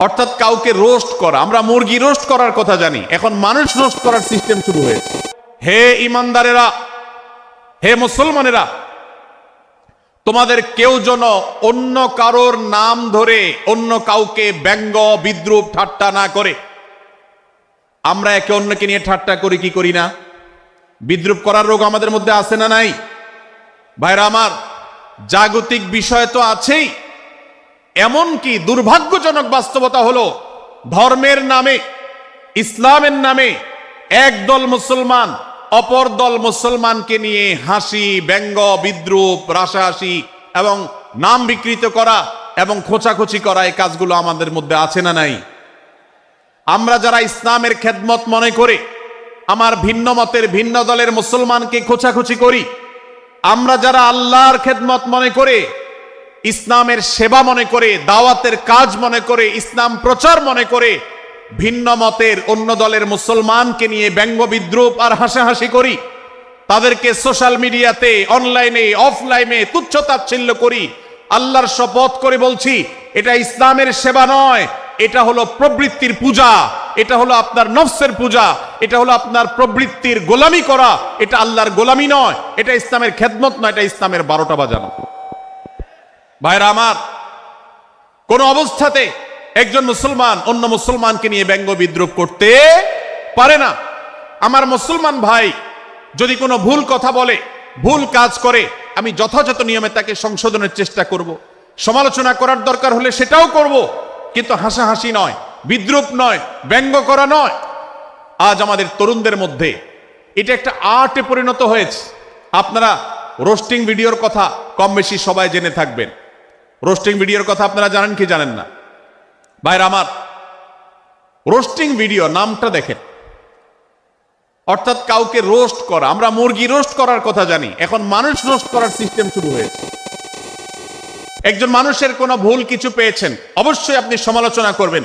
অর্থাৎ কাউকে রোস্ট করা। আমরা মুরগি রোস্ট করার কথা জানি। এখন মানুষ রোস্ট করার সিস্টেম শুরু হয়েছে। হে ইমানদারেরা, হে মুসলমানেরা, তোমাদের কেউ যেন অন্য কারোর নাম ধরে অন্য কাউকে ব্যঙ্গ, বিদ্রুপ, ঠাট্টা না করে। আমরা একে অন্যকে নিয়ে ঠাট্টা করি, কি করি না? বিদ্রুপ করার রোগ আমাদের মধ্যে আছে না নাই? ভাইরা আমার, জাগতিক বিষয় তো আছেই। এমনকি দুর্ভাগ্যজনক বাস্তবতা হলো, ধর্মের নামে, ইসলামের নামে একদল মুসলমান অপর দল মুসলমানকে নিয়ে হাসি, ব্যঙ্গ, বিদ্রুপ রাশাহাসি এবং নাম বিকৃত করা এবং খোঁচাখুচি করা এই কাজগুলো আমাদের মধ্যে আছে না নাই? আমরা যারা ইসলামের খেদমত মনে করে, আমার ভিন্ন মতের ভিন্ন দলের মুসলমানকে খোঁচাখুচি করি, আমরা যারা আল্লাহর খেদমত মনে করে ইসলামের সেবা মনে করে, দাওয়াতের কাজ মনে করে, ইসলাম প্রচার মনে করে, ভিন্ন মতের অন্য দলের মুসলমানকে নিয়ে ব্যঙ্গ বিদ্রুপ আর হাসাহাসি করি। তাদেরকে সোশ্যাল মিডিয়াতে, অনলাইনে, অফলাইনে তুচ্ছ তাচ্ছিল্য করি। আল্লাহর শপথ করে বলছি, এটা ইসলামের সেবা নয়, এটা হলো প্রবৃত্তির পূজা, এটা হলো আপনার নফসের পূজা, এটা হলো আপনার প্রবৃত্তির গোলামি করা, এটা আল্লাহর গোলামি নয়, এটা ইসলামের খেদমত নয়, এটা ইসলামের বারোটা বাজানো। ভাইরা আমার, কোন অবস্থাতে একজন মুসলমান অন্য মুসলমানকে নিয়ে ব্যঙ্গ বিদ্রুপ করতে পারে না আমার মুসলমান ভাই যদি কোনো ভুল কথা বলে, ভুল কাজ করে, আমি যথাযথ নিয়মে তাকে সংশোধনের চেষ্টা করব। সমালোচনা করার দরকার হলে সেটাও করব। কিন্তু হাসাহাসি নয়, বিদ্রুপ নয়, ব্যঙ্গ করা নয় আজ আমাদের তরুণদের মধ্যে এটা একটা আর্টে পরিণত হয়েছে আপনারা রোস্টিং ভিডিওর কথা কম বেশি সবাই জেনে থাকবেন রোস্টিং ভিডিওর কথা আপনারা জানেন কি জানেন না? ভাইরা আমার রোস্টিং ভিডিও নামটা দেখেন। অর্থাৎ কাউকে রোস্ট করা, আমরা মুরগি রোস্ট করার কথা জানি। এখন মানুষ রোস্ট করার সিস্টেম শুরু হয়েছে। একজন মানুষের কোনো ভুল কিছু পেয়েছেন, অবশ্যই আপনি সমালোচনা করবেন।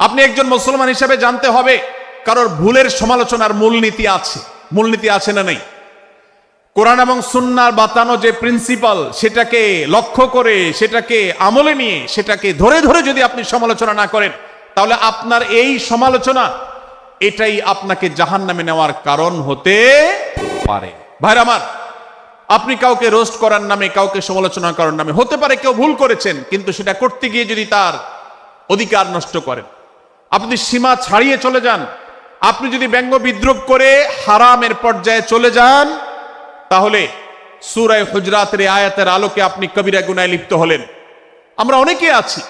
আপনি একজন মুসলমান হিসেবে জানতে হবে কারোর ভুলের সমালোচনার মূলনীতি আছে। মূলনীতি আছে না নেই? কোরআন এবং সুন্নার বাতানো যে প্রিন্সিপাল সেটাকে লক্ষ্য করে, সেটাকে আমলে নিয়ে, সেটাকে ধরে ধরে যদি আপনি সমালোচনা না করেন, তাহলে আপনার এই সমালোচনা, এটাই আপনাকে জাহান নামে নেওয়ার কারণ হতে পারে। ভাইরা আমার, আপনি কাউকে রোস্ট করার নামে, কাউকে সমালোচনা করার নামে, হতে পারে কেউ ভুল করেছেন, কিন্তু সেটা করতে গিয়ে যদি তার অধিকার নষ্ট করেন, আপনি সীমা ছাড়িয়ে চলে যান, আপনি যদি ব্যঙ্গ বিদ্রুপ করে হারামের পর্যায়ে চলে যান তাহলে সুরায় হুজরাতের আয়াতের আলোকে আপনি কবিরা গুনায় লিপ্ত হলেন। আমরা অনেকে আছি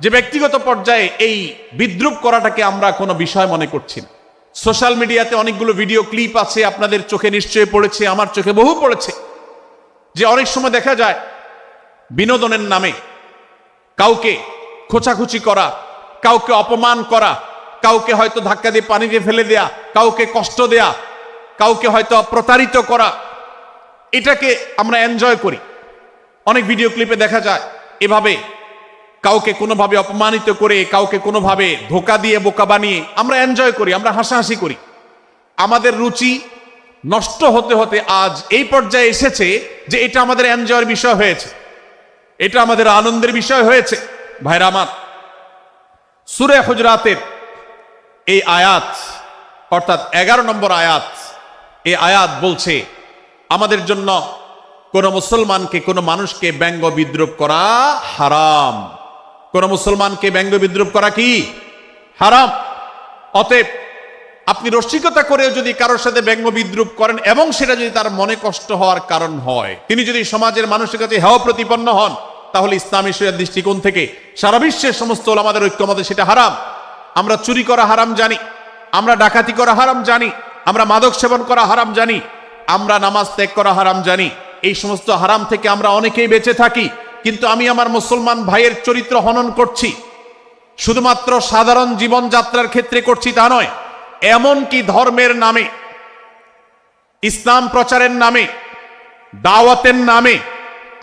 যে ব্যক্তিগত পর্যায়ে এই বিদ্রুপ করাটাকে আমরা কোনো বিষয় মনে করছি না। সোশ্যাল মিডিয়াতে অনেকগুলো ভিডিও ক্লিপ আছে, আপনাদের চোখে নিশ্চয়ই পড়েছে, আমার চোখে বহু পড়েছে। যে অনেক সময় দেখা যায় বিনোদনের নামে কাউকে খোঁচাখুচি করা, কাউকে অপমান করা, কাউকে হয়তো ধাক্কা দিয়ে পানিতে ফেলে দেয়া, কাউকে কষ্ট দেয়া, কাউকে হয়তো প্রতারিত করা এটাকে আমরা এনজয় করি। অনেক ভিডিও ক্লিপে দেখা যায়, এভাবে কাউকে কোনোভাবে অপমানিত করে, কাউকে কোনোভাবে ধোকা দিয়ে, বোকা বানিয়ে আমরা এনজয় করি, আমরা হাসাহাসি করি। আমাদের রুচি নষ্ট হতে হতে আজ এই পর্যায়ে এসেছে যে এটা আমাদের এনজয়ের বিষয় হয়েছে। এটা আমাদের আনন্দের বিষয় হয়েছে। ভাইরা আমার, সুরে হুজরাতের এই আয়াত, অর্থাৎ এগারো নম্বর আয়াত, এই আয়াত বলছে আমাদের জন্য কোন মুসলমানকে, কোন মানুষকে ব্যঙ্গ বিদ্রুপ করা হারাম। কোন মুসলমানকে ব্যঙ্গ বিদ্রুপ করা কি? হারাম। অতএব আপনি রসিকতা করেও যদি কারোর সাথে ব্যঙ্গ বিদ্রুপ করেন এবং সেটা যদি তার মনে কষ্ট হওয়ার কারণ হয়, তিনি যদি সমাজের মানুষের কাছে হেয় প্রতিপন্ন হন, তাহলে ইসলামী শরিয়ার দৃষ্টিকোণ থেকে সারা বিশ্বের সমস্ত আমাদের ঐক্যমতে সেটা হারাম। আমরা চুরি করা হারাম জানি, আমরা ডাকাতি করা হারাম জানি, আমরা মাদক সেবন করা হারাম জানি আমরা নামাজ ত্যাগ করা হারাম জানি। এই সমস্ত হারাম থেকে আমরা অনেকেই বেঁচে থাকি, কিন্তু আমি আমার মুসলমান ভাইয়ের চরিত্র হনন করছি। শুধুমাত্র সাধারণ জীবনযাত্রার ক্ষেত্রে করছি তা নয়, এমনকি ধর্মের নামে, ইসলাম প্রচারের নামে, দাওয়াতের নামে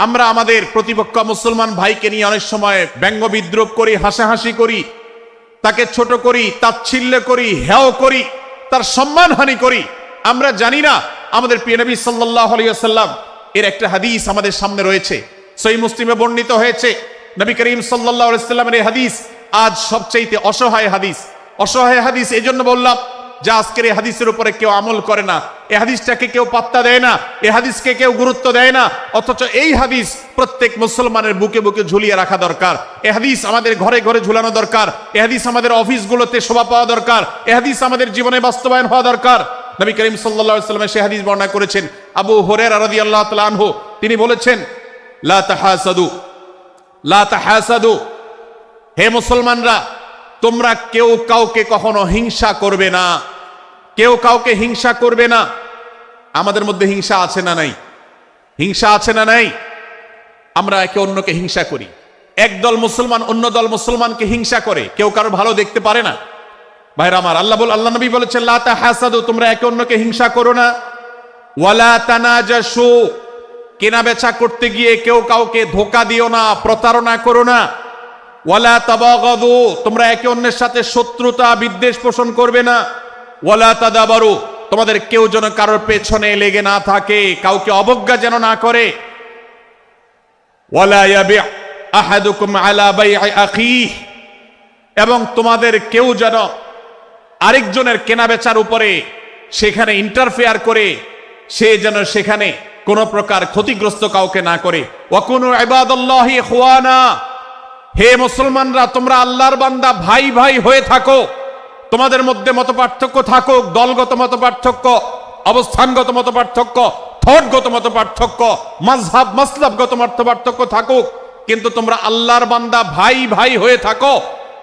আমরা আমাদের প্রতিপক্ষ মুসলমান ভাইকে নিয়ে অনেক সময় ব্যঙ্গ বিদ্রুপ করি, হাসাহাসি করি, তাকে ছোট করি, তাচ্ছিল্য করি, হেয় করি, তার সম্মানহানি করি। আমরা জানি না আমাদের প্রিয় নবী সাল্লাহ আলিয়াল্লাম এর একটা হাদিস আমাদের সামনে রয়েছে। সই মুসলিমে বর্ণিত হয়েছে, নবী করিম সাল্লাহ সাল্লামের এই হাদিস আজ সবচাইতে অসহায় হাদিস। অসহায় হাদিস এই জন্য বললাম যে আজকের এই হাদিসের উপরে কেউ আমল করে না এ হাদিসটাকে কেউ পাত্তা দেয় না, এই হাদিসকে কেউ গুরুত্ব দেয় না, অথচ এই হাদিস প্রত্যেক মুসলমানের বুকে বুকে ঝুলিয়ে রাখা দরকার। এ হাদিস আমাদের ঘরে ঘরে ঝুলানো দরকার এ হাদিস আমাদের অফিসগুলোতে শোভা পাওয়া দরকার এ হাদিস আমাদের জীবনে বাস্তবায়ন হওয়া দরকার। নবী করিম সাল্লাল্লাহু সাল্লামের সে হাদিস বর্ণনা করেছেন। আবু হুরায়রা রাদিয়াল্লাহু তাআলা আনহু, তিনি বলেছেন, লা তাহাসাদু লা তাহাসাদু, হে মুসলমানরা, তোমরা কেউ কাউকে কখনো হিংসা করবে না। কেউ কাউকে হিংসা করবে না। আমাদের মধ্যে হিংসা আছে না নাই? হিংসা আছে না নাই? আমরা একে অন্যকে হিংসা করি। একদল মুসলমান অন্য দল মুসলমানকে হিংসা করে। কেউ কারও ভালো দেখতে পারে না। ভাইরা আমার, আল্লাহ বল আল্লাহ নবী বলেছেন, লা তাহাসাদু, তোমরা একে অন্যকে হিংসা করো না। ওয়ালা তানাজাসু কেনা বেচা করতে গিয়ে কেউ কাউকে ধোকা দিও না, প্রতারণা করো না। ওয়ালা তাবাগাদু, তোমরা একে অন্যের সাথে শত্রুতা, বিদ্বেষ পোষণ করবে না। ওয়ালা তাদাবারু, তোমাদের কেউ যেন কারোর পেছনে লেগে না থাকে, কাউকে অবজ্ঞা যেন না করে। ওয়ালা ইয়াবি আহাদুকুম আলা বাই'i আখিহ, এবং তোমাদের কেউ যেন আরেকজনের কেনা বেচার উপরে সেখানে ইন্টারফেয়ার করে, সে যেন সেখানে কোন প্রকার ক্ষতিগ্রস্ত কাউকে না করে। ওয়াকুনু ইবাদাল্লাহি ইখওয়ানা। হে মুসলমানরা, তোমরা আল্লাহর বান্দা, ভাই ভাই হয়ে থাকো। তোমাদের মধ্যে মত পার্থক্য থাকুক, দলগত মত পার্থক্য অবস্থানগত মত পার্থক্য থটগত মত পার্থক্য মাযহাব, মাসলাবগত মত পার্থক্য থাকুক। কিন্তু তোমরা আল্লাহর বান্দা, ভাই ভাই হয়ে থাকো।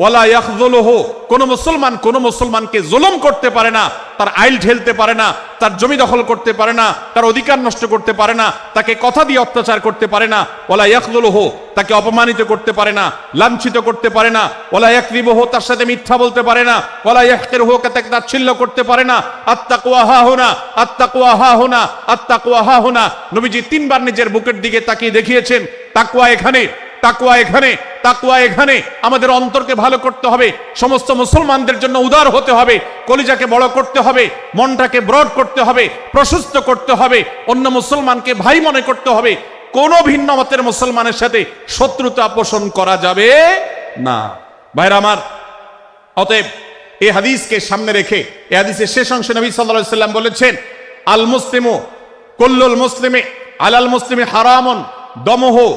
ওয়ালা ইয়াখযুলুহু, কোন মুসলমান কোন মুসলমানকে জুলুম করতে পারে না, তার আইল ঠেলতে পারে না, তার জমি দখল করতে পারে না, তার অধিকার নষ্ট করতে পারে না, তাকে কথা দিয়ে অত্যাচার করতে পারে না, ওয়ালা ইয়াখযুলুহু, তাকে অপমানিত করতে পারে না, লাঞ্ছিত করতে পারে না, ওয়ালা ইয়াকযিবুহু তার সাথে মিথ্যা বলতে পারে না ওলা ওয়ালা ইয়াহকিরুহু তাকে তাচ্ছিল্য করতে পারে না আত্তাকওয়া হা হুনা আত্তাকওয়া হা হুনা আত্তাকওয়া হা হুনা, নবীজি তিনবার নিজের বুকের দিকে তাকিয়ে দেখিয়েছেন তাকওয়া এখানে। তাকুয়া এখানে তাকুয়া এখানে। আমাদের অন্তরকে ভালো করতে হবে। সমস্ত মুসলমানদের জন্য উদার হতে হবে। কলিজাকে বড় করতে হবে। মনটাকে ব্রড করতে হবে। প্রশস্ত করতে হবে। অন্য মুসলমানকে ভাই মনে করতে হবে। কোন ভিন্ন মতের মুসলমানের সাথে শত্রুতা পোষণ করা যাবে না। ভাইরা আমার, অতএব এই হাদিসকে সামনে রেখে, এই হাদিসের শেষ অংশে নবী আলাইহি সাল্লাম বলেছেন, আল মুসলিমু কুল্লুল মুসলিমে, আলাল মুসলিমে হারামন, দমহ।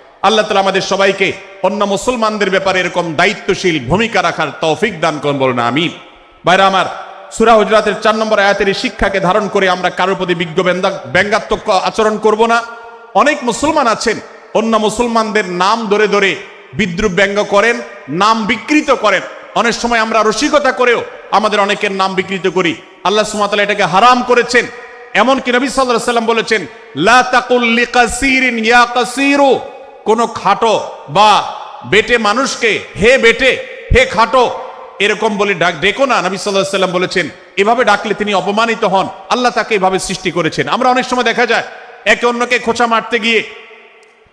আল্লাহ তালা আমাদের সবাইকে অন্য মুসলমানদের ব্যাপারে এরকম দায়িত্বশীল ভূমিকা রাখার তৌফিক দান করুন, বলুন আমি বাইরে আমার, সুরা হুজরাতের চার নম্বর আয়াতের এই শিক্ষাকে ধারণ করে আমরা কারোর প্রতি বিজ্ঞ ব্যঙ্গাত্মক আচরণ করব না। অনেক মুসলমান আছেন, অন্য মুসলমানদের নাম ধরে ধরে বিদ্রুপ ব্যঙ্গ করেন, নাম বিকৃত করেন। অনেক সময় আমরা রসিকতা করেও আমাদের অনেকের নাম বিকৃত করি। আল্লাহ সুমাতালা এটাকে হারাম করেছেন। এমনকি নবী আলাইহি সাল্লাম বলেছেন, লা তাকুল ইয়া কাসিরু। কোন খাটো বা বেটে মানুষকে হে বেটে, হে খাটো, এরকম বলে ডাক ডেকো না। নবী আলাইহি সাল্লাম বলেছেন, এভাবে ডাকলে তিনি অপমানিত হন। আল্লাহ তাকে এভাবে সৃষ্টি করেছেন। আমরা অনেক সময় দেখা যায়, একে অন্যকে খোঁচা মারতে গিয়ে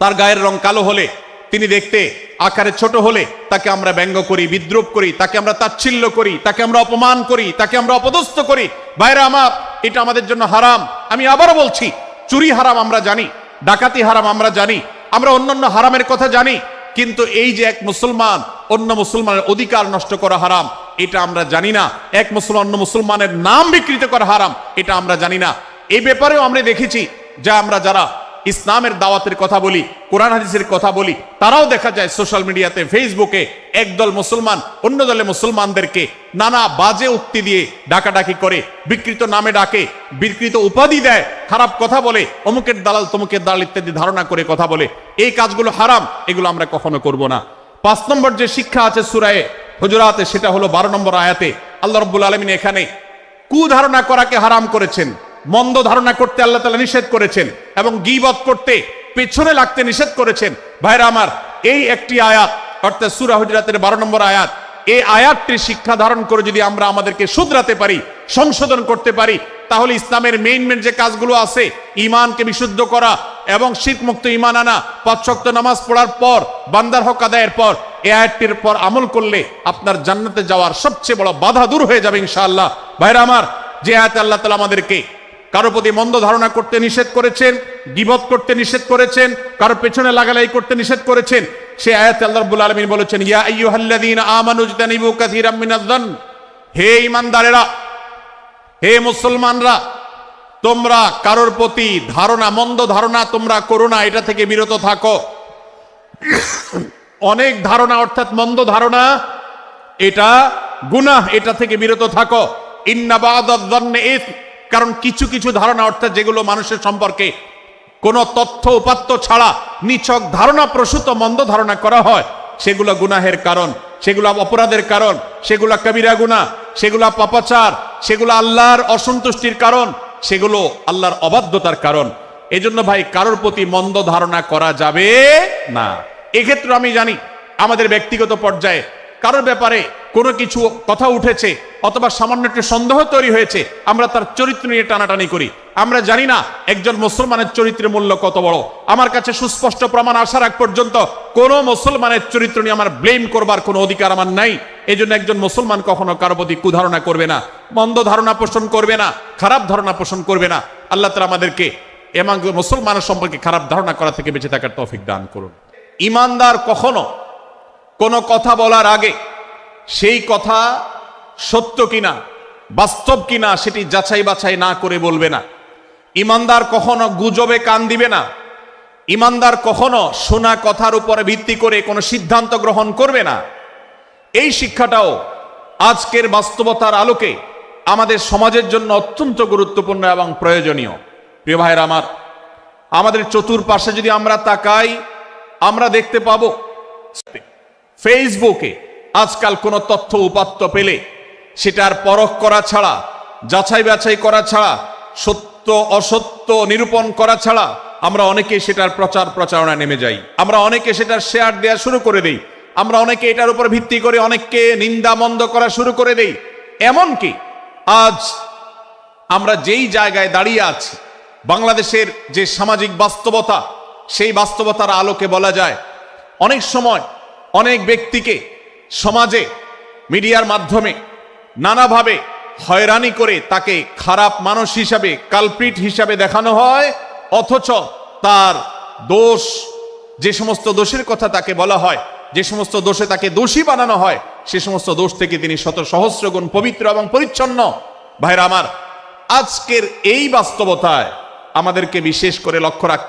তার গায়ের রং কালো হলে, তিনি দেখতে আকারে ছোট হলে তাকে আমরা ব্যঙ্গ করি, বিদ্রুপ করি, তাকে আমরা তাচ্ছিল্য করি, তাকে আমরা অপমান করি, তাকে আমরা অপদস্থ করি। বাইরে আমার, এটা আমাদের জন্য হারাম। আমি আবারও বলছি, চুরি হারাম আমরা জানি, ডাকাতি হারাম আমরা জানি আমরা অন্যান্য হারামের কথা জানি, কিন্তু এই যে এক মুসলমান অন্য মুসলমানের অধিকার নষ্ট করা হারাম, এটা আমরা জানি না। এক মুসলমান অন্য মুসলমানের নাম বিকৃত করা হারাম, এটা আমরা জানি না। এই ব্যাপারেও আমরা দেখেছি যা আমরা যারা ইসলামের দাওয়াতের কথা বলি, কোরআন হাদিসের কথা বলি, তারাও দেখা যায় সোশ্যাল মিডিয়াতে, ফেসবুকে একদল মুসলমান, অন্য দলে মুসলমানদেরকে নানা বাজে উক্তি দিয়ে ডাকাডাকি করে, বিকৃত নামে ডাকে, বিকৃত উপাধি দেয়, খারাপ কথা বলে, অমুকের দালাল তমুকের দালাল ইত্যাদি ধারণা করে কথা বলে, এই কাজগুলো হারাম, এগুলো আমরা কখনো করব না। পাঁচ নম্বর যে শিক্ষা আছে সুরায়ে হুজুরাতে, সেটা হলো বারো নম্বর আয়াতে, আল্লাহ রব্বুল আলমিন এখানে কুধারণা করাকে হারাম করেছেন। মন্দ ধারণা করতে আল্লাহ তালা নিষেধ করেছেন এবং গিবত করতে পেছনে লাগতে নিষেধ করেছেন। ভাইরা আমার, এই একটি আয়াত, অর্থাৎ সুরা হুজরাতের বারো নম্বর আয়াত, এই আয়াতটি শিক্ষা ধারণ করে যদি আমরা আমাদেরকে শুধরাতে পারি, সংশোধন করতে পারি, তাহলে ইসলামের মেইন মেন যে কাজগুলো আছে ইমানকে বিশুদ্ধ করা এবং শীত মুক্ত ইমান আনা, পাঁচ শক্ত নামাজ পড়ার পর, বান্দার হক আদায়ের পর এ আয়াতটির পর আমল করলে আপনার জান্নাতে যাওয়ার সবচেয়ে বড় বাধা দূর হয়ে যাবে ইনশাআল্লাহ। ভাইরা আমার, যে আয়াত আল্লাহ তালা আমাদেরকে কারও প্রতি মন্দ ধারণা করতে নিষেধ করেছেন, গিবত করতে নিষেধ করেছেন, কারও পেছনে লাগালাই করতে নিষেধ করেছেন, সে আয়াত আল্লাহ রাব্বুল আলামিন বলেছেন, ইয়া আইয়ুহাল্লাযীনা আমানু ইজতানিবু কাসীরাম মিনাজ-যন হে ঈমানদারেরা, হে মুসলমানরা, তোমরা কারোর প্রতি ধারণা, মন্দ ধারণা তোমরা করো না, এটা থেকে বিরত থাকো। অনেক ধারণা, অর্থাৎ মন্দ ধারণা, এটা গুনাহ, এটা থেকে বিরত থাকো। ইন্না বাদাদ-যন্নি কারণ কিছু কিছু ধারণা, অর্থাৎ যেগুলো মানুষের সম্পর্কে কোনো তথ্য উপাত্ত ছাড়া নিছক ধারণা প্রসূত মন্দ ধারণা করা হয়, সেগুলো গুনাহের কারণ, সেগুলো অপরাধের কারণ, সেগুলো কবিরা গুনাহ, সেগুলো পাপাচার সেগুলো আল্লাহর অসন্তুষ্টির কারণ, সেগুলো আল্লাহর অবাধ্যতার কারণ। এজন্য ভাই, কারোর প্রতি মন্দ ধারণা করা যাবে না। এক্ষেত্রে আমি জানি, আমাদের ব্যক্তিগত পর্যায়ে কারোর ব্যাপারে কোনো কিছু কথা উঠেছে অথবা সামান্য একটু সন্দেহ তৈরি হয়েছে, আমরা তার চরিত্র নিয়ে টানাটানি করি। আমরা জানি না একজন মুসলমানের চরিত্রের মূল্য কত বড়। আমার কাছে সুস্পষ্ট প্রমাণ আসার আগ পর্যন্ত কোন মুসলমানের চরিত্র নিয়ে আমার ব্লেম করবার কোনো অধিকার আমার নাই। এই জন্য একজন মুসলমান কখনো কারও প্রতি কুধারণা করবে না, মন্দ ধারণা পোষণ করবে না, খারাপ ধারণা পোষণ করবে না। আল্লাহ তালা আমাদেরকে এবং মুসলমানের সম্পর্কে খারাপ ধারণা করা থেকে বেঁচে থাকার তৌফিক দান করুন। ইমানদার কখনো কোনো কথা বলার আগে সেই কথা সত্য কিনা, বাস্তব কিনা সেটি যাচাই বাছাই না করে বলবে না। ইমানদার কখনো গুজবে কান দিবে না। ইমানদার কখনো শোনা কথার উপরে ভিত্তি করে কোনো সিদ্ধান্ত গ্রহণ করবে না। এই শিক্ষাটাও আজকের বাস্তবতার আলোকে আমাদের সমাজের জন্য অত্যন্ত গুরুত্বপূর্ণ এবং প্রয়োজনীয়। প্রিয় ভাইয়ের আমার, আমাদের চতুর্পাশে যদি আমরা তাকাই, আমরা দেখতে পাবো ফেসবুকে আজকাল কোনো তথ্য উপাত্ত পেলে সেটার পরখ করা ছাড়া, যাচাই বাছাই করা ছাড়া, সত্য, অসত্য নিরূপণ করা ছাড়া আমরা অনেকে সেটার প্রচার প্রচারণা নেমে যাই। আমরা অনেকে সেটার শেয়ার দেওয়া শুরু করে দেই। আমরা অনেকে এটার উপর ভিত্তি করে অনেককে নিন্দা মন্দ করা শুরু করে দেই। এমনকি আজ আমরা যেই জায়গায় দাঁড়িয়ে আছি, বাংলাদেশের যে সামাজিক বাস্তবতা, সেই বাস্তবতার আলোকে বলা যায়, অনেক সময় অনেক ব্যক্তিকে সমাজে, মিডিয়ার মাধ্যমে নানাভাবে হয়রানি করে তাকে খারাপ মানুষ হিসাবে, কালপ্রিট হিসাবে দেখানো হয়, অথচ তার দোষ, যে সমস্ত দোষের কথা তাকে বলা হয়, যে সমস্ত দোষে তাকে দোষী বানানো হয়, সে সমস্ত দোষ থেকে তিনি শত সহস্র গুণ পবিত্র এবং পরিচ্ছন্ন। ভাইরা আমার, আজকের এই বাস্তবতায় আমাদেরকে বিশেষ করে লক্ষ্য রাখতে